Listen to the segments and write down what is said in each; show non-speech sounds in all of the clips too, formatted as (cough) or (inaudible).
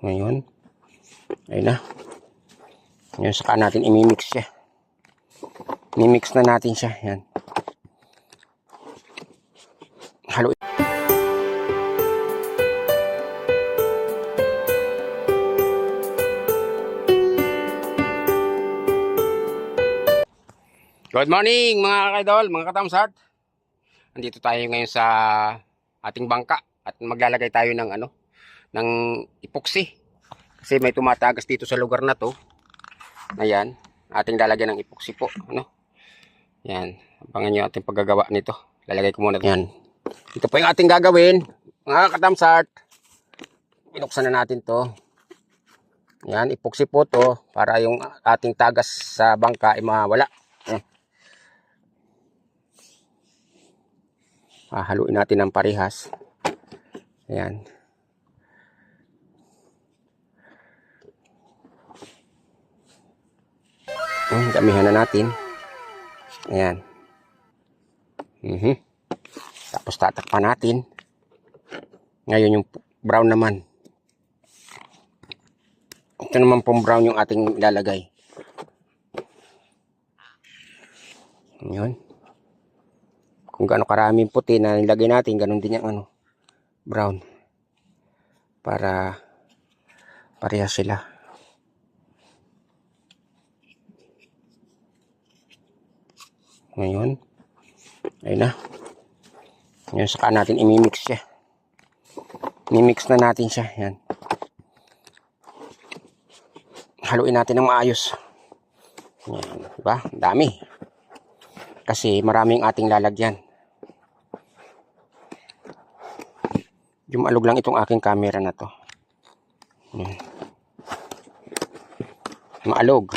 Ngayon. Ayun na. Ngayon saka natin imimix siya. Mimix na natin siya. Yan. Halo. Good morning mga kaidol, mga katamsat. Andito tayo ngayon sa ating bangka at maglalagay tayo ng ano, ng epoxy. Kasi may tumatagas dito sa lugar na to. Ayan, ating lalagyan ng epoxy po, ano? Yan, abangan nyo ating paggagawa nito. Lalagay ko muna yan. Ito po yung ating gagawin, mga katamsat. Binuksan na natin to. Yan, epoxy po to para yung ating tagas sa bangka ay mawala. Hahaluin natin ng parehas. Ayan. Hmm, damihan na natin. Ayan. Mhm. Tapos tatakpan natin. Ngayon yung brown naman. Ito naman pong brown yung ating ilalagay. Yun kung gaano karaming puti na nilagay natin, ganun din yung ano, brown. Para parehas sila. Ngayon, ayun na. Ngayon saka natin imimix siya. Mimix na natin siya. Yan. Haluin natin ng maayos. Yan, diba? Dami. Kasi maraming ating lalagyan. Jumalog lang itong aking camera na to. Yan. Maalog.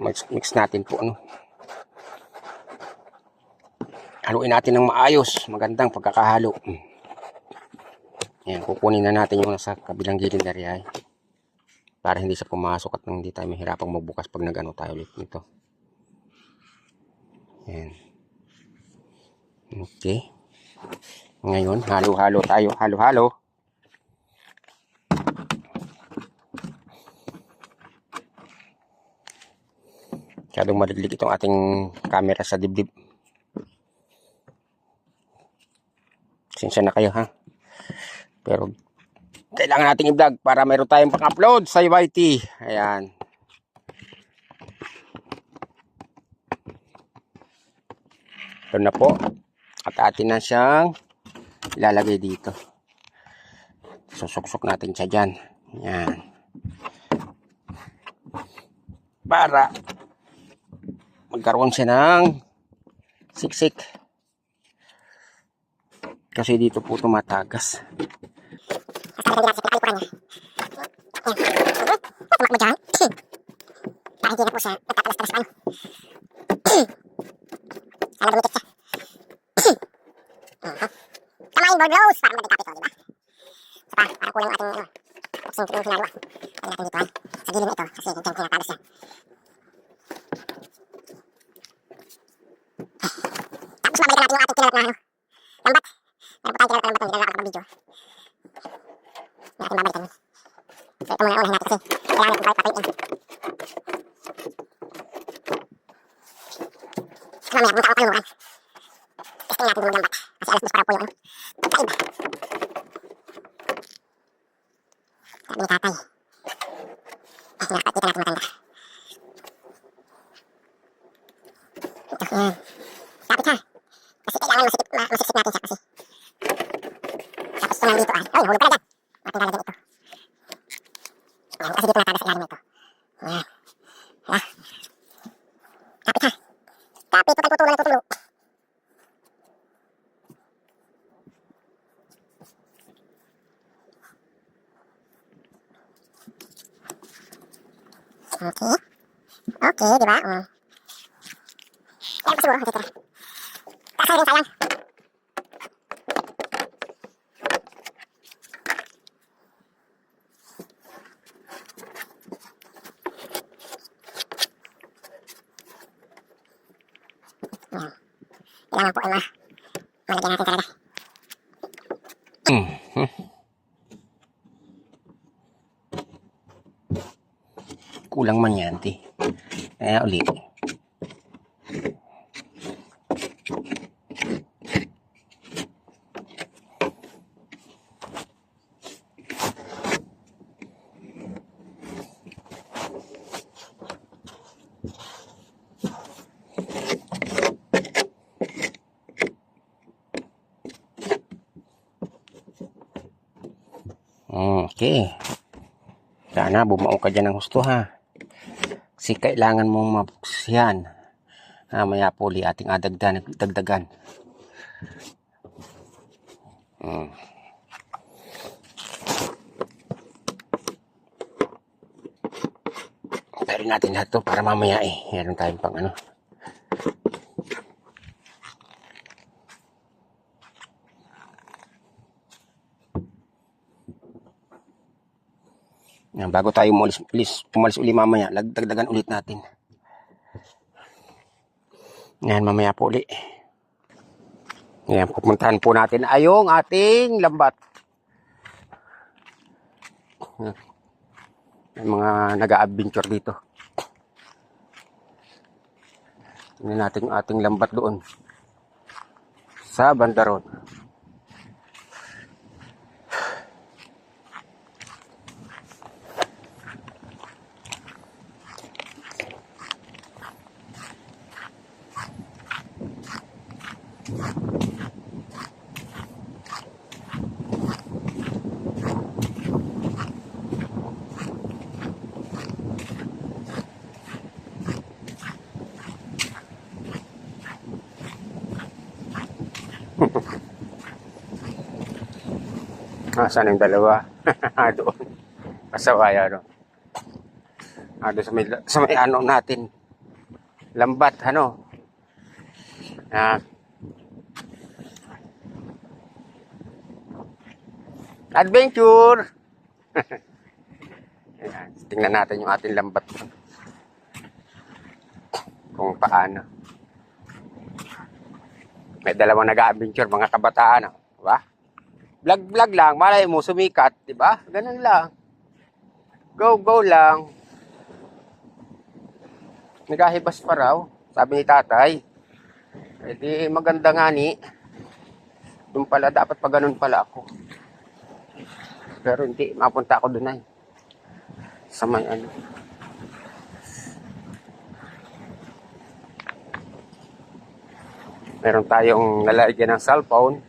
Mix, mix natin po ano. Haluin natin ng maayos. Magandang pagkakahalo. Mm. Yan, kukunin na natin yung nasa kabilang gilid na riyan. Para hindi siya pumasok at hindi tayo mahirapang magbukas pag nagano tayo ulit nito. Yan. Okay. Ngayon, halo-halo tayo. Halo-halo. Masyadong maliglig itong ating camera sa dibdib. Sinsya na kayo ha. Pero kailangan nating i-vlog para mayroon tayong pang-upload sa YT. Ayan. Ito na po. At atin na siyang ilalagay dito. Susuksok natin siya dyan. Yan. Para magkaroon siya ng siksik. Kasi dito po tumatagas. Tumak mo dyan. Po siya nagtatalas-talas pa. Sana bumikit siya. Tamahin board rose para magandang topic, oh, di ba? Isa pa, para kulang yung ating ano, boxing yung hinagawa. Lagyan natin dito ay sa gilid na ito kasi dyan tinatalas siya. Tapos babalikan natin yung ating kinalat na ano, lambat. Meron pa tayong kinalat na lambat na hindi na nakakapag-video. Hindi natin babalikan yun. So ito muna unahin natin kasi kailangan natin palit-patuloy. Kasi mamaya punta ako taluran. Testing natin yung lambat. Kasi alas dos para po yung ano. Pagkaib. Sabi ni tatay. Eh, nakakita natin matanda. Ito, yan. Lapit ha. Kasi kailangan masikip, ma masiksik natin siya kasi. Tapos ito nandito ay. Ay, hulog pala dyan. Ating lalagyan ito. Yan, kasi dito natagas sa ilalim nito. Yan. Ha? Kapit ha. Kapit, total putulan ng tutulong. Okay. Okay, di ba? Mm. Kailangan po ay ma malagyan natin talaga. Kulang man yan, ti. Kaya ulit. Okay. Sana bumao ka dyan ng husto ha. Kasi kailangan mong mapuksihan. Mamaya po uli ating adagdan, dagdagan. Hmm. Pero natin lahat para mamaya eh. Meron tayong pang ano. Yan, bago tayo umalis, umalis, umalis uli mamaya, dagdagan ulit natin. Yan, mamaya po uli. Yan, pupuntahan po natin ay yung ating lambat. Yan. Mga nag-a-adventure dito. Tingnan natin yung ating lambat doon. Sa Bandaron. (laughs) Ah, saan yung dalawa? (laughs) doon. Kasawaya, no? Ah, doon sa may, sa may ano natin. Lambat, ano? Ah. Adventure! (laughs) Ayan, tingnan natin yung ating lambat. Kung paano. May dalawang nag-adventure, mga kabataan. oh. Diba? vlog-vlog lang, malay mo, sumikat, di ba? Ganun lang. Go, go lang. Nagahibas pa raw, sabi ni tatay. E di maganda nga ni. Doon pala, dapat pa ganun pala ako. Pero hindi, mapunta ako doon ay. Sa may ano. Meron tayong lalagyan ng cellphone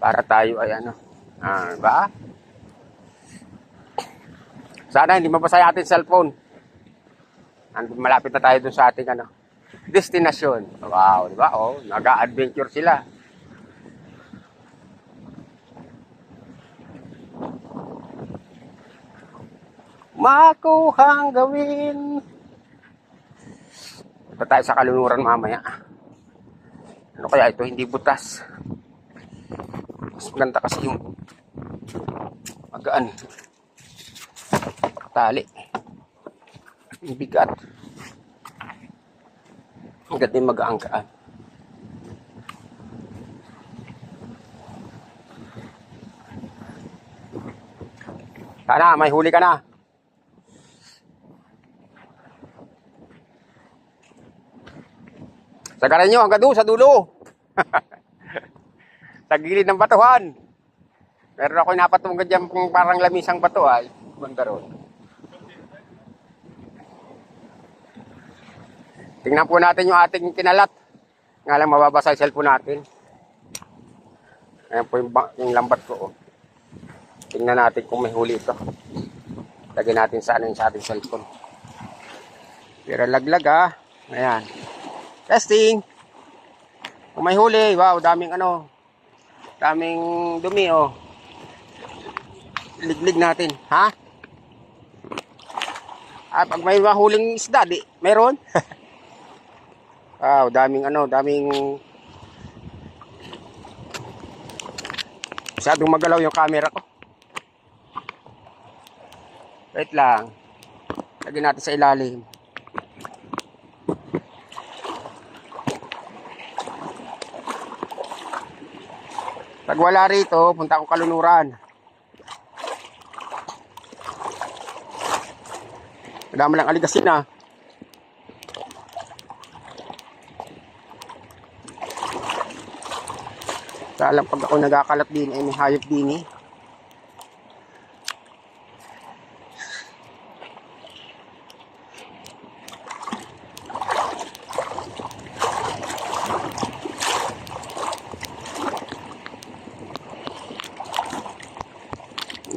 para tayo ay ano, ah, ba? Sana hindi mapasaya ating cellphone. Andun malapit na tayo dun sa ating ano, destinasyon. Wow, di ba? Oh, nag-adventure sila. Makuhang gawin. Punta tayo sa kalunuran mamaya. Ano kaya ito? Hindi butas. Mas maganda kasi yung magaan. Tali. Ang bigat. Ang ganda yung magaang-gaan. Sana, may huli ka na. Sagaran nyo hanggang doon sa dulo. (laughs) sa gilid ng batuhan. Meron ako napatunggan dyan kung parang lamisang bato ay. Banda ron. Tingnan po natin yung ating kinalat. Nga lang mababasa yung cellphone natin. Ayan po yung, yung lambat ko. Oh. Tingnan natin kung may huli ito. Lagyan natin sa ano yung sa ating cellphone. Pero laglag ah. Ayan. Testing. Kung may huli, wow, daming ano, daming dumi, oh. Liglig natin, ha? Ah, pag may mahuling isda, di, meron? (laughs) wow, daming ano, daming Masyadong magalaw yung camera ko. Wait lang. Lagyan natin sa ilalim. Pag wala rito, punta ako kalunuran. Madami lang aligasin na. Kaya lang pag ako nagkakalat din ay may hayop din eh.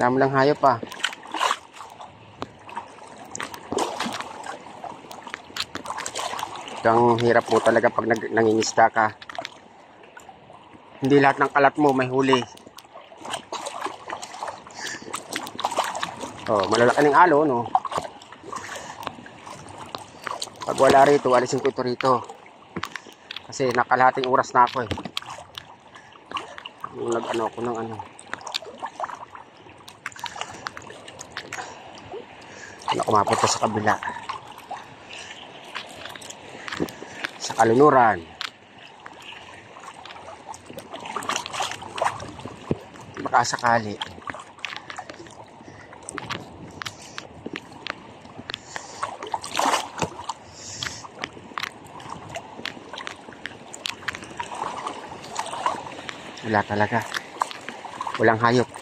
Dami lang hayop pa. Ang hirap po talaga pag nag, nangingista ka. Hindi lahat ng kalat mo may huli. Oh, malalaki ng alo, no? Pag wala rito, alisin ko ito rito. Kasi nakalahating oras na ako eh. Nag-ano ako ng ano. Ano kumapunta sa kabila. Sa kalunuran. Baka sakali. Wala talaga. Walang hayop.